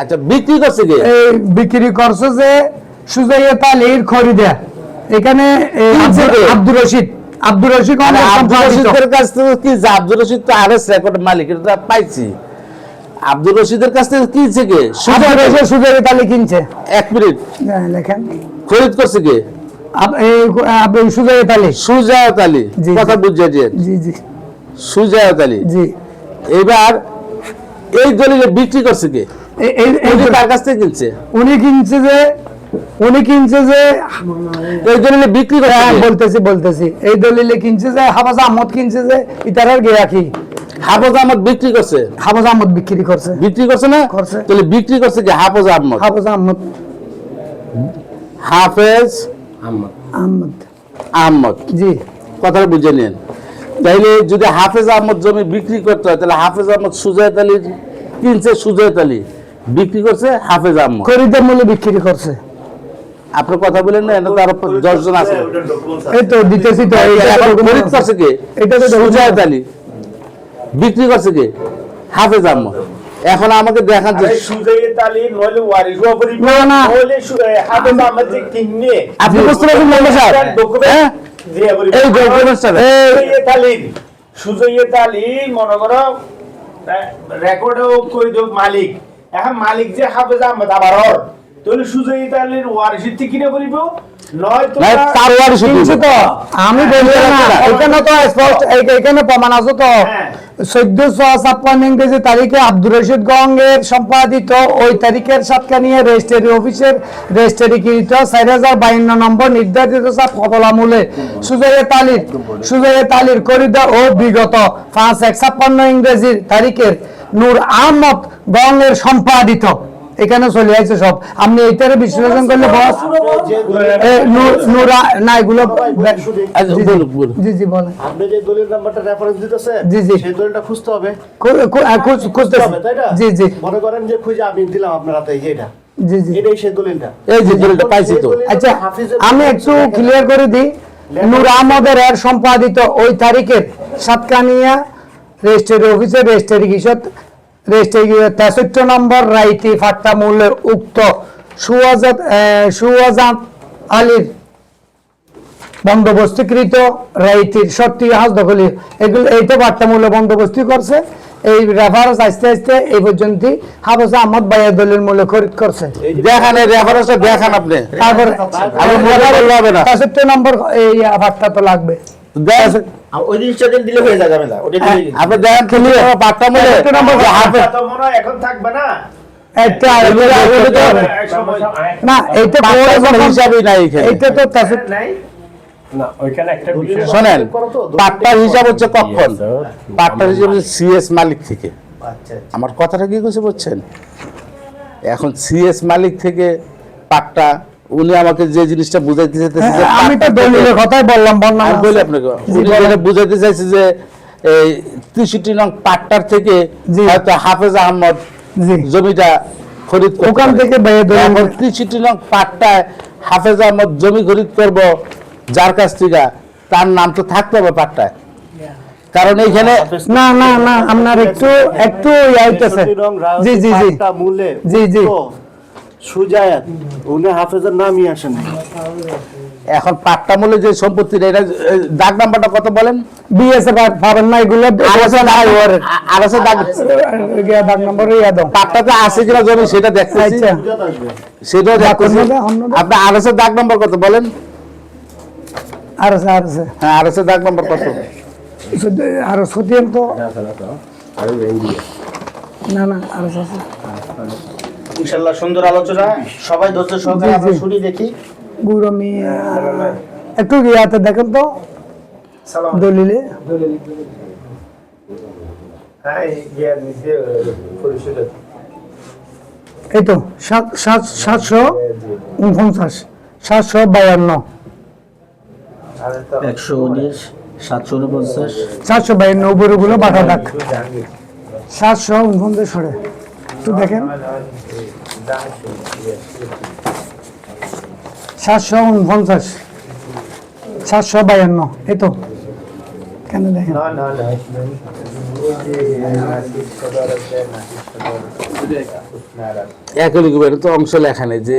আচ্ছা বিক্রি করছে কে? বিক্রি করছে যে সুজাইয়া তালির খরিদা। এখানে আব্দুর-? আব্দুর রশিদ। আব্দুর। রশিদের কাছ থেকে কি যে আব্দুল রশিদ তো আরএস রেকর্ড মালিক এটা পাইছি। আব্দুল রশিদের কাছ থেকে কিনছে কে? আব্দুর সুজাইয়া তালি কিনছে। এক মিনিট। লেখেন। খরিদ করছে কে? সুজাইয়া তালি। সুজায়ত আলী জি, কথা জি। বুঝিয়ে দিয়ে। জি জি। এবার এই দলিলে বিক্রি করছে কে? কার কাছ থেকে কিনছে। উনি কিনছে যে উনি কিনছে যে এই দলিলে বিক্রি করছে হ্যাঁ, বলতেছি বলতেছি। এই দলিলে কিনছে যে হাফাজ আহমদ কিনছে যে ইতারার গেরাকি হাফজ আহমদ বিক্রি করছে? হাফাজ আহমদ বিক্রি করছে। বিক্রি করছে না? করছে। তাহলে বিক্রি করছে কি? হাফজ আহমদ। হাফাজ আহমদ। হাফেজ আহমদ। আহমদ। জি। কথাটা বুঝে নিন তাইলে যদি হাফেজ আহমদ জমি বিক্রি করতে হয় তাহলে হাফেজ আহমদ সুজায়ত আলী কিনছে সুজায়ত আলী। বিক্রি করছে হাফেজ আহমদ। খরিদের মূল্যে বিক্রি করছে। আপনার কথা বলেন না এটা তো আরও দশজন আছে। এই তো দিতেছি তো এই এইটা এখন তো খরিদ করছে কে? এটা তো সুজায়ত আলী। বিক্রি করছে কে? হাফেজ আহমদ। এখন আমাকে দেখান যে আপনি বুঝতে পারছেন এই ডকুমেন্টসটা সুজাইয়ে তালি সুজাইয়ে তালি মনে করো রেকর্ডও কই দেব মালিক। এখন মালিক যে হাফেজ আহমদ আবার তাহলে সুজাইয়ে তালিম ওয়ারিশ থেকে কিনে বলিব? নয় তো নাই তার ওয়ারি কিনছে তো? আমি বলি না এখানে তো স্পষ্ট এখানে প্রমাণ আছে তো। হ্যাঁ। চোদ্দশো ছাপ্পান্ন ইংরেজি তারিখে আব্দুর রশিদ গঙ্গের সম্পাদিত ওই তারিখের সাতকানিয়া রেজিস্ট্রি অফিসের রেজিস্ট্রিকৃত চার হাজার বায়ান্ন নম্বর নির্ধারিত সুজয়ে তালির সুজয়ে তালির করিদা ও বিগত পাঁচ এক ছাপ্পান্ন ইংরেজির তারিখের নূর আহমদ গঙ্গের সম্পাদিত। এখানে চলে আসছে সব। আপনি এইটারে বিশ্লেষণ করলে বস। নূর- না এগুলো আচ্ছা, জি, জি। বলুন, আপনি যে দলিল নাম্বারটা রেফারেন্স দিতেছেন জি, জি। সেই দলিলটা খুঁজতে হবে। খুঁজ- খুঁজতে হবে তাই না? জি জি। মনে করেন যে খুঁজে আমি দিলাম আপনার হাতে এই যে এটা। জি জি। এটাই সেই দলিলটা। এই যে দলিলটা পাইছি তো। আচ্ছা আমি একটু ক্লিয়ার করে দিই। নূর আহমদের এর সম্পাদিত ওই তারিখের সাতকানিয়া রেজিস্ট্রি অফিসের রেজিস্ট্রি কিশোর রেজিস্ট্রি তেষট্টি নম্বর রাইতি ফাট্টা মূল্যের উক্ত সুয়াজাত আহ, সুয়াজাত আলীর বন্দোবস্তিকৃত রাইতির সত্যি হাজ দখলি। এগুলো বার্তা মূল্য বন্দোবস্তি করছে। এই রেফারেন্স আস্তে আস্তে এই পর্যন্ত হাফেজ আহমদ দলিল মূল্য খরিদ করছে। দেখান এই রেফারেন্সটা দেখান আপনি। তারপরে নম্বর এই তো লাগবে। ওই জিনিসটা দিলে হয়ে যায় ঝামেলা ওটা আপনি দেখেন খেলিয়ে পাট্টা মূলে তেষট্টি নম্বর মনে এখন থাকবে না। সময় না নাই তো নাই? না ওইখানে একটা বিষয় শোনেন পাট্টার হিসাব হচ্ছে কখন? পাট্টার হিসাব হচ্ছে সিএস মালিক থেকে। আচ্ছা আমার কথাটা কি কইছে বুঝছেন এখন সিএস মালিক থেকে পাট্টা উনি আমাকে যে জিনিসটা বুঝাইতে চাইতেছে যে হ্যাঁ, আমি তো দলিলের কথাই বললাম বললাম আমি বলি আপনাকে উনি। যেটা বুঝাইতে চাইছে যে এই তেষট্টি নং পাট্টার থেকে হয়তো হাফেজ আহমদ জি। জমিটা খরিদ ওখান থেকে এখন তেষট্টি নং পাট্টায় হাফেজ আহমদ জমি খরিদ করব যার কাছ থেকে তার নাম তো থাকতে হবে পাট্টায়। কারণ এইখানে না না না আপনার একটু একটু ইয়াইতেছে তেষট্টি জি জি জি। জি, জি। সুজায়াত উনি হাফেজের নামই আসেন এখন পাট্টা মূল্যে যে সম্পত্তিটা এটা দাগ নাম্বারটা কত বলেন? বিএসএ পাবেন না এগুলো আর দাগ দাগ দাগ নম্বর ইয়া দাও পাট্টাতে আছে কিনা জমি সেটা দেখতেছি। আচ্ছা। সেটাও দেখতেছি। আর আছে দাগ নম্বর কত বলেন? আর আছে আর আছে। হ্যাঁ আর আছে দাগ নম্বর কত? আর সত্যি তো না না আর ইনশাআল্লাহ সুন্দর আলোচনা। সবাই ধৈর্য সহকারে আমরা শুনি দেখি। গুরমি একটু ইয়াতে দেখেন তো। সালাম। দলিলে। হ্যাঁ পরিশোধ এই তো সাত সাত সাতশো উনপঞ্চাশ সাতশো বায়ান্ন। একশো উনিশ সাতশো উনপঞ্চাশ। সাতশো বায়ান্ন উপরেগুলো বাটা ডাক সাতশো উনপঞ্চাশ সরে একটু দেখেন। সাতশো উনপঞ্চাশ সাতশো বায়ান্ন এই তো। কেন দেখেন? তো অংশ লেখা নেই যে